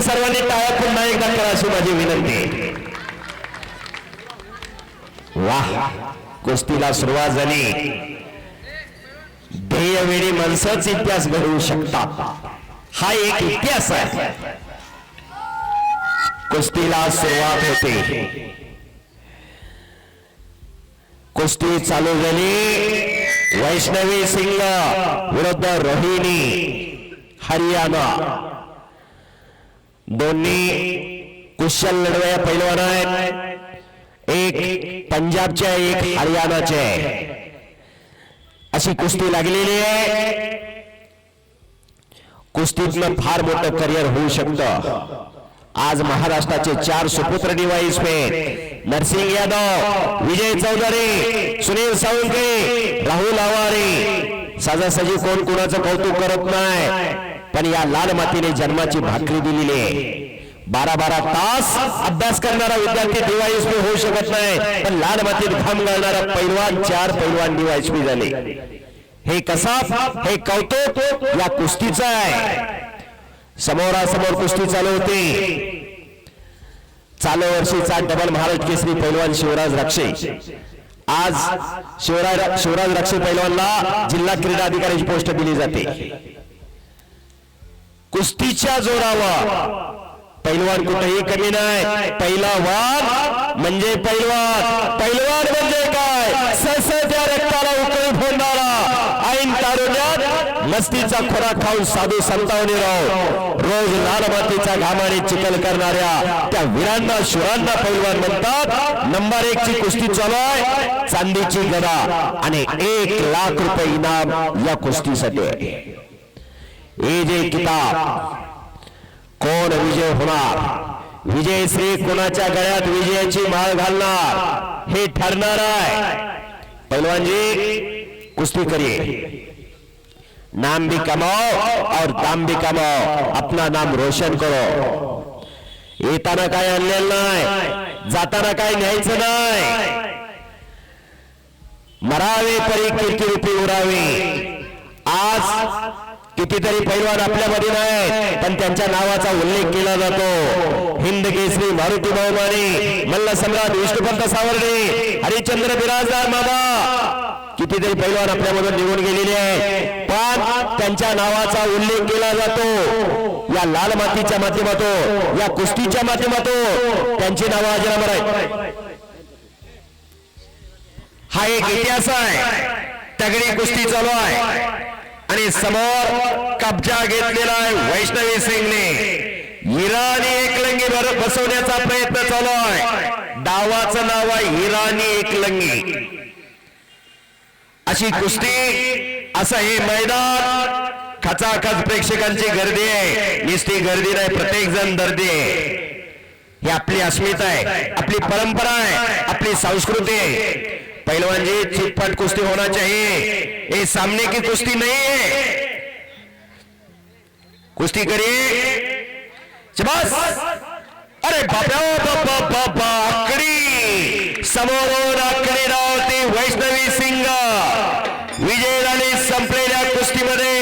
तुम्ही सर्वांनी टाळ्या पुन्हा एकदा करा अशी माझी विनंती वाह कुस्तीला सुरुवात झाली. ध्येयवेळी माणसंच इतिहास घडवू शकतात. हा एक इतिहास आहे. कुस्तीला सुरुवात होते. कुस्ती चालू झाली. वैष्णवी सिंग विरुद्ध रोहिणी हरियाणा. दोन्ही कुशल लढवया पैलवान आहेत. एक पंजाबचे आहे, एक हरियाणाचे आहे. अशी कुस्ती लागलेली आहे. कुस्तीतलं फार मोठं करिअर होऊ शकतं. आज महाराष्ट्राचे चार सुपुत्र डिवाइस पे नरसिंग यादव विजय चौधरी सुनील सावंके राहुल आवारे साजासजी कोण कोणाचं कौतुक करत नाही. पण या लाल मातीने जन्माची भाकरी दिलेली आहे. बारा बारा तास अभ्यास करणारा विद्यार्थी डीवायएसपी होऊ शकत नाही. पण लाल मातीत घाम घालणारा पैलवान चार पैलवान डीवायएसपी झाले. हे कसा? हे कौतुक या कुस्तीचं आहे. समोरासमोर कुस्ती चालू होती. चालू वर्षीचा डबल महाराष्ट्र केसरी पैलवान शिवराज रक्षे. आज शिवराज शिवराज रक्षे पैलवानला जिल्हा क्रीडा अधिकाऱ्याची पोस्ट दिली जाते. कुस्तीच्या जोरावर. पैलवान कुठेही कमी नाही. पहिला वाद म्हणजे पैलवान. पैलवान म्हणजे काय? ससच्या रक्ताला उकळी फोडणारा ऐन तारुण्यात मस्तीचा खोराक खाऊन साधू संतावणे राव रोज लाल मातीचा घामाने चिखल करणाऱ्या त्या वीरांना शुरांना पैलवान म्हणतात नंबर एक ची कुस्ती चालू आहे. चांदीची गदा आणि एक लाख रुपये इनाम या कुस्तीसाठी आहे. हे जे किताब कोण विजय होणार? विजय श्री कोणाच्या गळ्यात विजयाची माळ घालणार? हे ठरणार आहे. पहलवानजी कुस्ती करिए. नाम भी कमाओ और दाम भी कमाओ. अपना नाम रोशन करो. येताना काय आणलेलं नाही? जाताना काय न्यायचं नाही? मरावे परी कीर्ती रूपी उरावे. आज कितीतरी पैलवान आपल्यामध्ये नाही पण त्यांच्या नावाचा उल्लेख केला जातो. हिंद केसरी मारुती बहुमाने मल्ल सम्राट विष्णुपंत सावर्डे हरिचंद्र बिराजदार मामा. कितीतरी पैलवान आपल्यामधून निघून गेलेले आहे पण त्यांच्या नावाचा उल्लेख केला जातो. या लाल मातीच्या माध्यमातून या कुस्तीच्या माध्यमातून त्यांची नावं अजरामर आहेत. हा एक इतिहास आहे. तगडी कुस्ती चालू आहे. आणि समोर कब्जा घेतलेला आहे वैष्णवी सिंगने. इराणी एकलंगी भर बसवण्याचा प्रयत्न चालू आहे. डावाचं नाव आहे इराणी एकलंगी. अशी कुस्ती असं हे मैदान. खचाखच प्रेक्षकांची गर्दी आहे. निस्ती गर्दी नाही प्रत्येक जण दर्दी आहे. ही आपली अस्मिता आहे आपली परंपरा आहे आपली संस्कृती आहे. पहलवान जी छिटपट कुश्ती होना चाहिए। ये सामने की कुश्ती नहीं है। कुश्ती करिए। बस अरे बाबा बाबा बाबा आकडी समोरून आकडी रावती वैष्णवी सिंग। विजय राणी संपलेल्या कुस्तीमध्ये